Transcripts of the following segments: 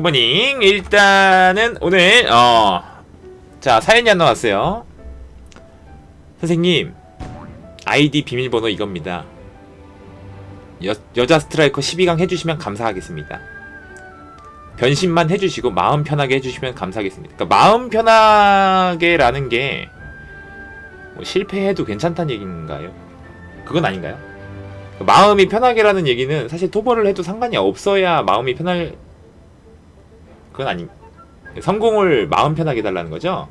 굿모닝. 일단은 오늘 어 자 사연이 안 나왔어요. 선생님 아이디 비밀번호 이겁니다. 여, 여자 스트라이커 12강 해주시면 감사하겠습니다. 변신만 해주시고 마음 편하게 해주시면 감사하겠습니다. 그러니까 마음 편하게라는 게 뭐 실패해도 괜찮다는 얘기인가요? 그건 아닌가요? 마음이 편하게라는 얘기는 사실 토벌을 해도 상관이 없어야 마음이 편할 그건 아니 성공을 마음 편하게 달라는 거죠?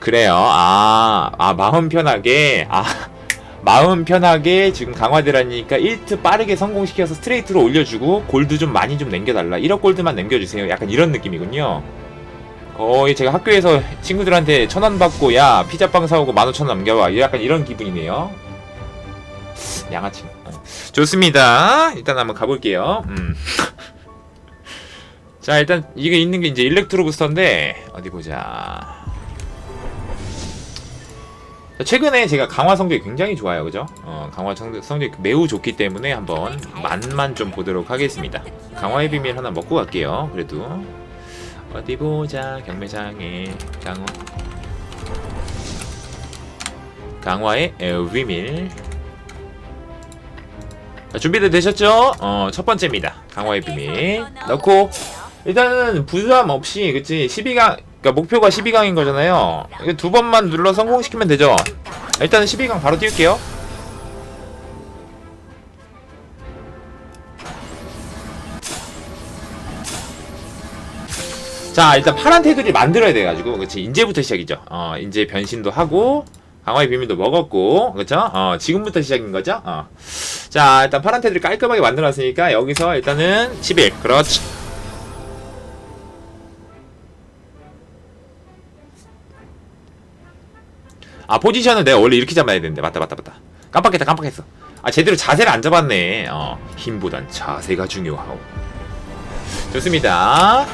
그래요. 아, 아 마음 편하게 아 마음 편하게 지금 강화되라니까 1트 빠르게 성공시켜서 스트레이트로 올려주고 골드 좀 많이 좀 남겨달라. 1억 골드만 남겨주세요. 약간 이런 느낌이군요. 거의 제가 학교에서 친구들한테 천 원 받고 야 피자빵 사오고 만 오천 원 남겨와 약간 이런 기분이네요. 양아치. 어. 좋습니다. 일단 한번 가볼게요. 음. 자 일단 이게 있는 게 이제 일렉트로 부스터인데 어디 보자. 자, 최근에 제가 강화 성적이 굉장히 좋아요, 그죠? 어, 강화 성적, 성적이 매우 좋기 때문에 한번 맛만 좀 보도록 하겠습니다. 강화의 비밀 하나 먹고 갈게요. 그래도 어디 보자 경매장에 강화 강화의 비밀 자, 준비들 되셨죠? 어, 첫 번째입니다. 강화의 비밀 넣고 일단은 부담 없이 그치? 12강 그러니까 목표가 12강인 거잖아요. 두 번만 눌러 성공시키면 되죠. 일단은 12강 바로 띄울게요. 자 일단 파란 테두리 만들어야 돼가지고 그치? 이제부터 시작이죠. 어 이제 변신도 하고 강화의 비밀도 먹었고 그쵸? 어 지금부터 시작인 거죠? 어 자 일단 파란 테두리 깔끔하게 만들었으니까 여기서 일단은 11 그렇지 아 포지션을 내가 원래 이렇게 잡아야 되는데. 맞다 맞다 맞다. 깜빡했다 깜빡했어. 아 제대로 자세를 안 잡았네. 어 힘보단 자세가 중요하오. 좋습니다.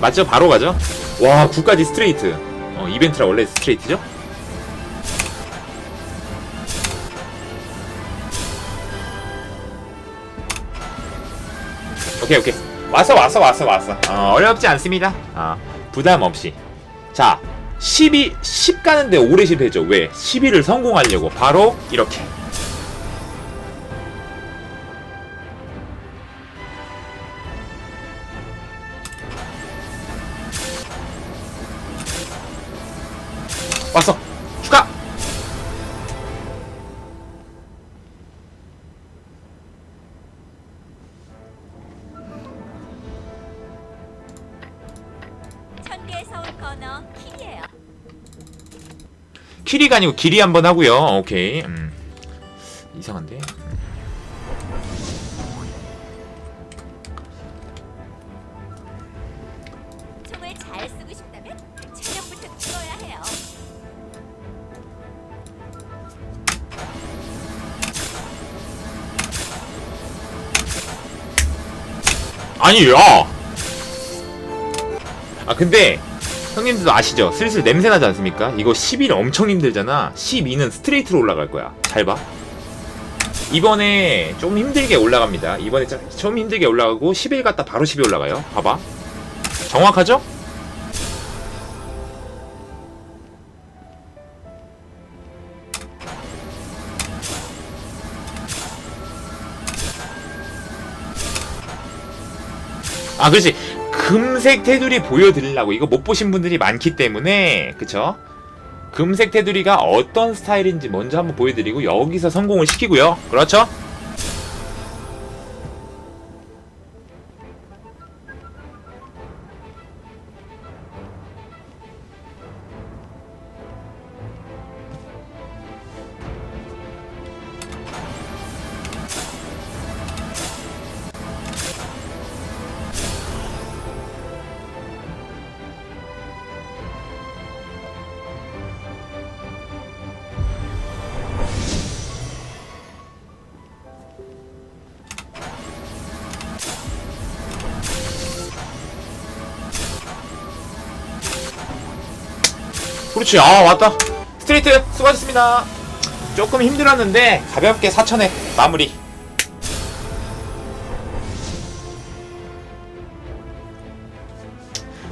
맞죠? 바로 가죠? 와 9까지 스트레이트. 어 이벤트라 원래 스트레이트죠? 오케이 오케이. 왔어 왔어 왔어 왔어 어, 어렵지 않습니다. 어, 부담 없이. 자 12, 10 가는데 오래 실패했죠. 왜? 12를 성공하려고. 바로 이렇게. 왔어. 축하 천개에서 온 건어 킬이에요. 키리가 아니고 길이 한번 하고요 오케이 음. 이상한데. 아니 야! 아 근데 형님들도 아시죠? 슬슬 냄새 나지 않습니까? 이거 11 엄청 힘들잖아 12는 스트레이트로 올라갈 거야 잘 봐. 이번에 좀 힘들게 올라갑니다 이번에 짜- 좀 힘들게 올라가고 11 갔다 바로 12 올라가요 봐봐 정확하죠? 아 그렇지 금색 테두리 보여드리려고 이거 못 보신 분들이 많기 때문에 그쵸? 금색 테두리가 어떤 스타일인지 먼저 한번 보여드리고 여기서 성공을 시키고요 그렇죠? 그렇지 아 왔다 스트레이트 수고하셨습니다 조금 힘들었는데 가볍게 4천에 마무리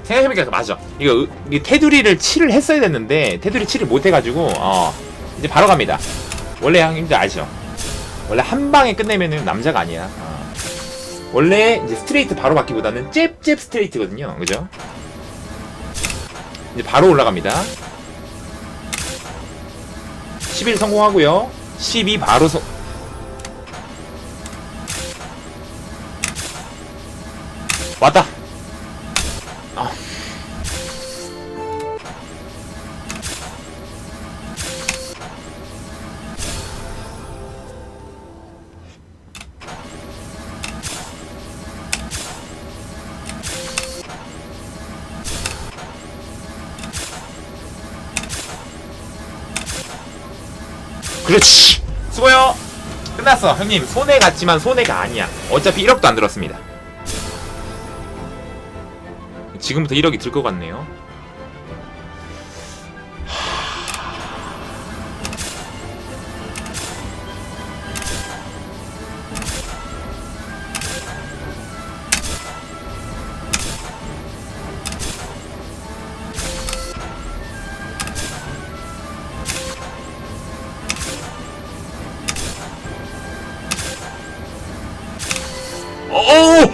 생각해보니까 맞아. 이거 으- 이 테두리를 칠을 했어야 됐는데 테두리 칠을 못 해가지고 어 이제 바로 갑니다. 원래 형님들 아시죠? 원래 한 방에 끝내면은 남자가 아니야. 어. 원래 이제 스트레이트 바로 받기보다는 잽잽 스트레이트거든요. 그죠? 이제 바로 올라갑니다. 11 성공하고요. 12 바로 성 왔다. 그렇지. 수고요. 끝났어. 형님, 손해 같지만 손해가 아니야. 어차피 1억도 안 들었습니다. 지금부터 1억이 들 것 같네요.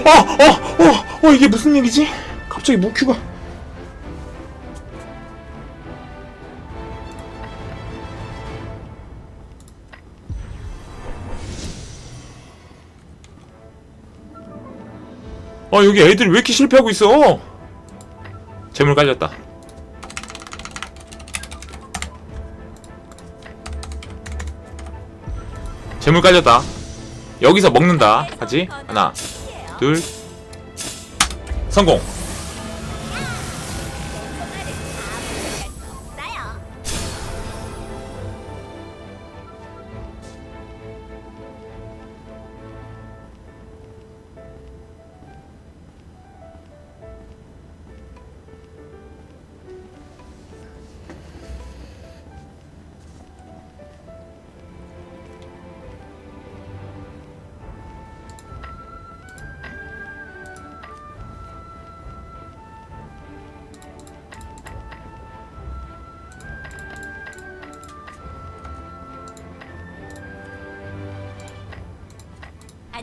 어, 어, 어, 어, 이게 무슨 얘기지? 갑자기 무큐가. 아, 여기 애들 왜 이렇게 실패하고 있어? 재물 깔렸다. 재물 깔렸다. 여기서 먹는다. 하지? 하나, 둘, 성공.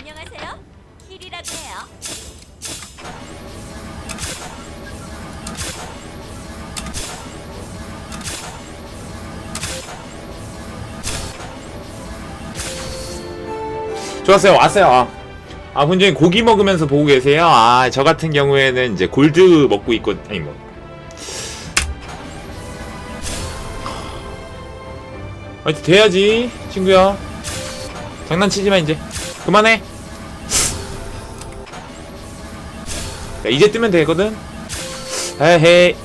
안녕하세요. 킬이라고 해요. 좋았어요. 왔어요. 아, 아 분명히 고기 먹으면서 보고 계세요. 아, 저 같은 경우에는 이제 골드 먹고 있고, 아니 뭐. 하여튼 돼야지, 친구야. 장난치지 마, 이제. 그만해. 야, 이제 뜨면 되거든? 에헤이.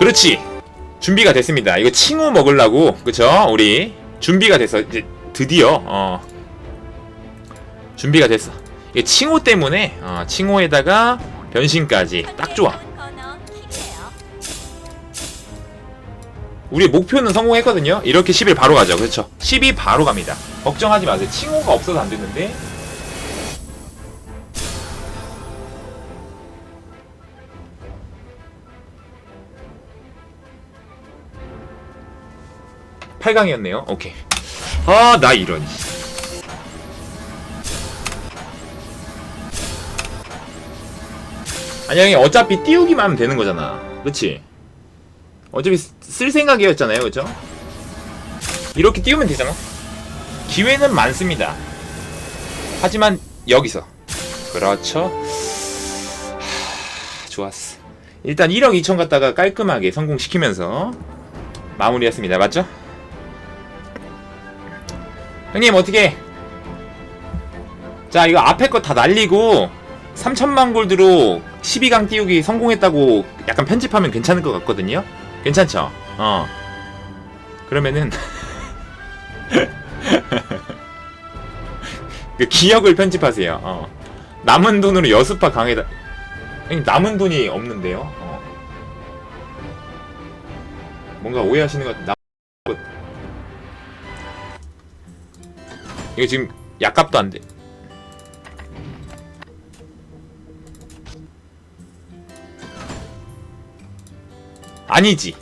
그렇지. 준비가 됐습니다. 이거 칭호 먹으려고 그쵸? 우리 준비가 됐어. 이제 드디어 어 준비가 됐어. 이 칭호 때문에 어, 칭호에다가 변신까지 딱 좋아. 우리 목표는 성공했거든요. 이렇게 10일 바로 가죠. 그렇죠? 12 바로 갑니다. 걱정하지 마세요. 칭호가 없어서 안 됐는데. 팔강이었네요 오케이. 아, 나 이런. 아니, 형이 어차피 띄우기만 하면 되는 거잖아. 그치? 어차피 쓰- 쓸 생각이었잖아요, 그죠? 이렇게 띄우면 되잖아. 기회는 많습니다. 하지만 여기서 그렇죠. 하, 좋았어. 일단 1억 2천 갖다가 깔끔하게 성공시키면서 마무리했습니다. 맞죠? 형님 어떻게? 자 이거 앞에 거 다 날리고 3천만 골드로 12강 띄우기 성공했다고 약간 편집하면 괜찮을 것 같거든요. 괜찮죠? 어. 그러면은 그 기억을 편집하세요. 어. 남은 돈으로 여수파 강에다. 형님 남은 돈이 없는데요. 어. 뭔가 오해하시는 것 같. 나... 이거 지금 약값도 안 돼. 아니지.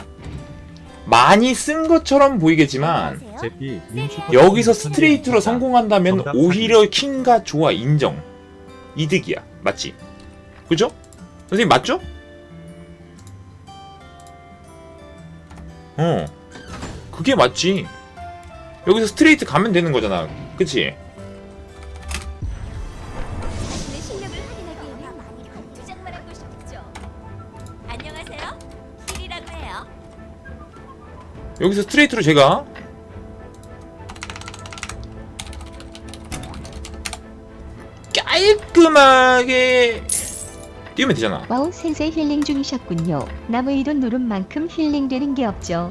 많이 쓴 것처럼 보이겠지만. 제피 슈퍼 여기서 챗 스트레이트로 성공한다면 오히려 킹과 좋아 인정. 이득이야. 맞지? 그죠? 선생님 맞죠? 어. 그게 맞지. 여기서 스트레이트 가면 되는 거잖아. 그치? 여기서 스트레이트로 제가 깔끔하게 뛰면 되잖아. 와우 센세 힐링 중이셨군요. 남의 이돈 누른 만큼 힐링되는 게 없죠.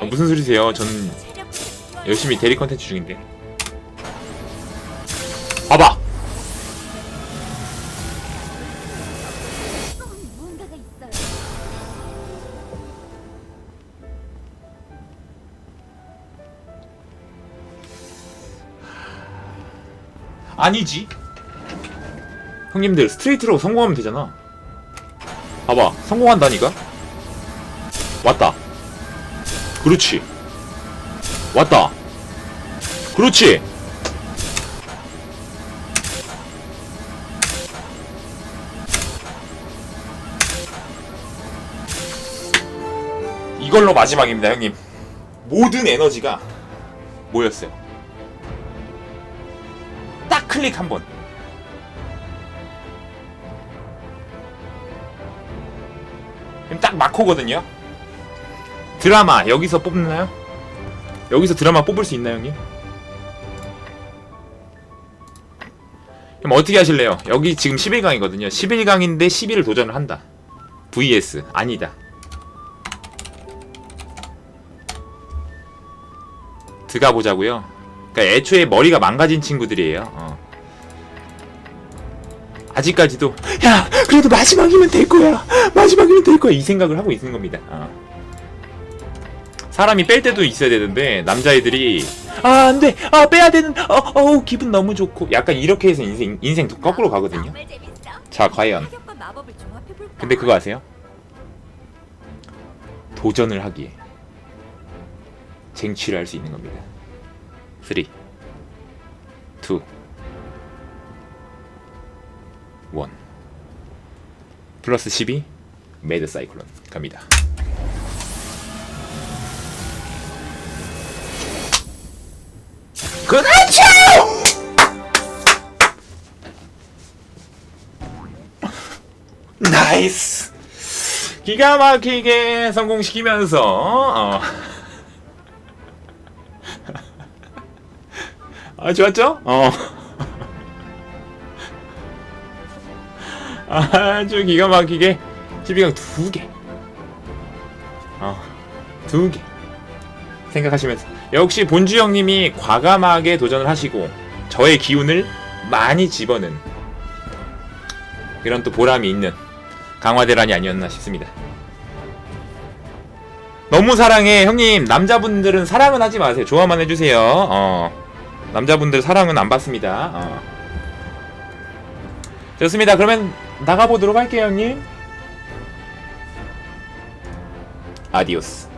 어, 무슨 소리세요? 전 열심히 대리 컨텐츠 중인데. 아니지. 형님들 스트레이트로 성공하면 되잖아. 봐봐, 성공한다니까. 왔다. 그렇지. 왔다. 그렇지. 이걸로 마지막입니다, 형님. 모든 에너지가 모였어요. 딱 클릭 한 번. 지금 딱 마코거든요. 드라마 여기서 뽑나요? 여기서 드라마 뽑을 수 있나요, 형님? 그럼 어떻게 하실래요? 여기 지금 11강이거든요. 11강인데 11을 도전을 한다. vs 아니다. 들어가 보자고요. 그러니까 애초에 머리가 망가진 친구들이에요. 어. 아직까지도 야 그래도 마지막이면 될 거야. 마지막이면 될 거야 이 생각을 하고 있는 겁니다. 어. 사람이 뺄 때도 있어야 되는데 남자애들이 아 안돼 아 빼야 되는 어, 어 기분 너무 좋고 약간 이렇게 해서 인생 인생 거꾸로 가거든요. 자 과연? 근데 그거 아세요? 도전을 하기에 쟁취를 할 수 있는 겁니다. 3 2 1 플러스 12 매드 사이클론 갑니다. 그렇죠! 나이스! 기가 막히게 성공시키면서 어. 아 좋았죠? 어. 아주 기가 막히게 12강 두 개. 어. 두 개. 생각하시면서 역시 본주 형님이 과감하게 도전을 하시고 저의 기운을 많이 집어넣은 그런 또 보람이 있는 강화대란이 아니었나 싶습니다. 너무 사랑해 형님 남자분들은 사랑은 하지 마세요 좋아만 해주세요 어 남자분들 사랑은 안 받습니다 어. 좋습니다 그러면 나가보도록 할게요 형님. 아디오스